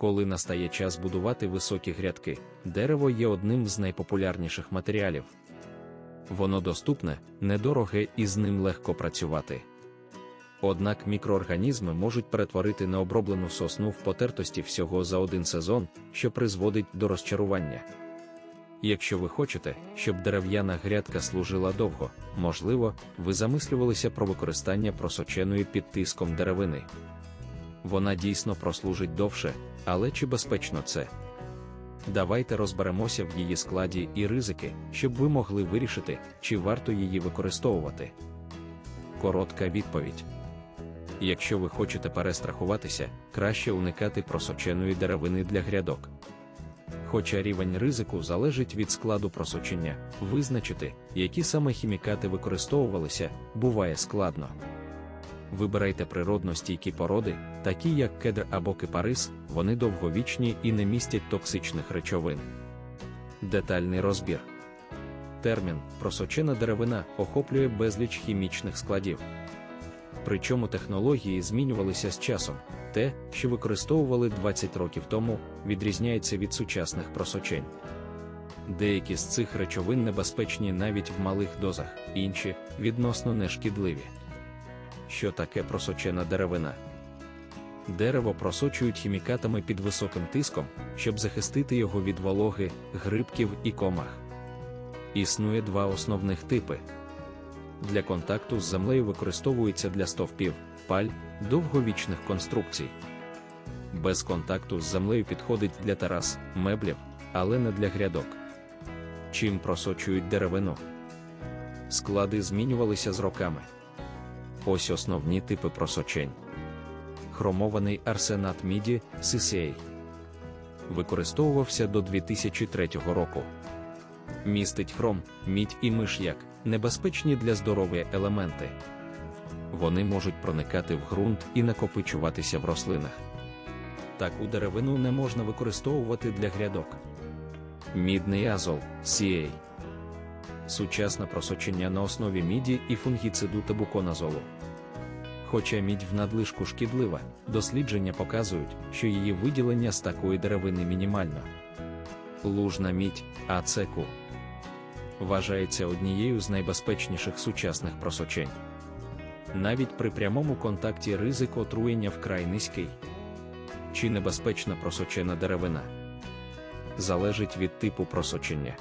Коли настає час будувати високі грядки, дерево є одним з найпопулярніших матеріалів. Воно доступне, недороге і з ним легко працювати. Однак мікроорганізми можуть перетворити необроблену сосну в потертості всього за один сезон, що призводить до розчарування. Якщо ви хочете, щоб дерев'яна грядка служила довго, можливо, ви замислювалися про використання просоченої під тиском деревини. Вона дійсно прослужить довше, але чи безпечно це? Давайте розберемося в її складі і ризики, щоб ви могли вирішити, чи варто її використовувати. Коротка відповідь. Якщо ви хочете перестрахуватися, краще уникати просоченої деревини для грядок. Хоча рівень ризику залежить від складу просочення, визначити, які саме хімікати використовувалися, буває складно. Вибирайте природно стійкі породи, такі як кедр або кипарис, вони довговічні і не містять токсичних речовин. Детальний розбір. Термін просочена деревина охоплює безліч хімічних складів. Причому технології змінювалися з часом. Те, що використовували 20 років тому, відрізняється від сучасних просочень. Деякі з цих речовин небезпечні навіть в малих дозах, інші відносно нешкідливі. Що таке просочена деревина? Дерево просочують хімікатами під високим тиском, щоб захистити його від вологи, грибків і комах. Існує два основних типи. Для контакту з землею використовується для стовпів, паль, довговічних конструкцій. Без контакту з землею підходить для терас, меблів, але не для грядок. Чим просочують деревину? Склади змінювалися з роками. Ось основні типи просочень. Хромований арсенат міді CCA. Використовувався до 2003 року. Містить хром, мідь і миш'як, небезпечні для здоров'я елементи. Вони можуть проникати в ґрунт і накопичуватися в рослинах. Таку деревину не можна використовувати для грядок. Мідний азол CA. Сучасне просочення на основі міді і фунгіциду та буконазолу. Хоча мідь в надлишку шкідлива, дослідження показують, що її виділення з такої деревини мінімально. Лужна мідь АЦК вважається однією з найбезпечніших сучасних просочень. Навіть при прямому контакті ризик отруєння вкрай низький. Чи небезпечна просочена деревина? Залежить від типу просочення.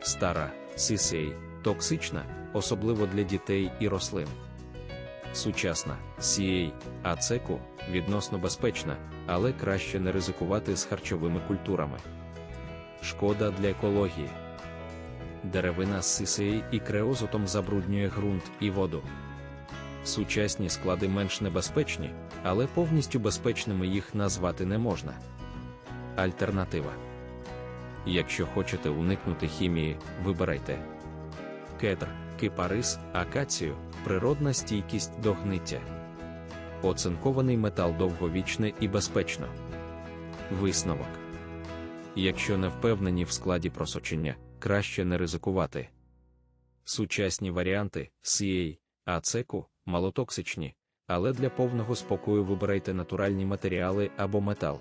Стара CCA, токсична, особливо для дітей і рослин. Сучасна CA, ацеку відносно безпечна, але краще не ризикувати з харчовими культурами. Шкода для екології. Деревина з CCA і креозотом забруднює ґрунт і воду. Сучасні склади менш небезпечні, але повністю безпечними їх назвати не можна. Альтернатива. Якщо хочете уникнути хімії, вибирайте кедр, кипарис, акацію, природна стійкість до гниття. Оцинкований метал довговічне і безпечно. Висновок. Якщо не впевнені в складі просочення, краще не ризикувати. Сучасні варіанти CA, ацеку малотоксичні, але для повного спокою вибирайте натуральні матеріали або метал.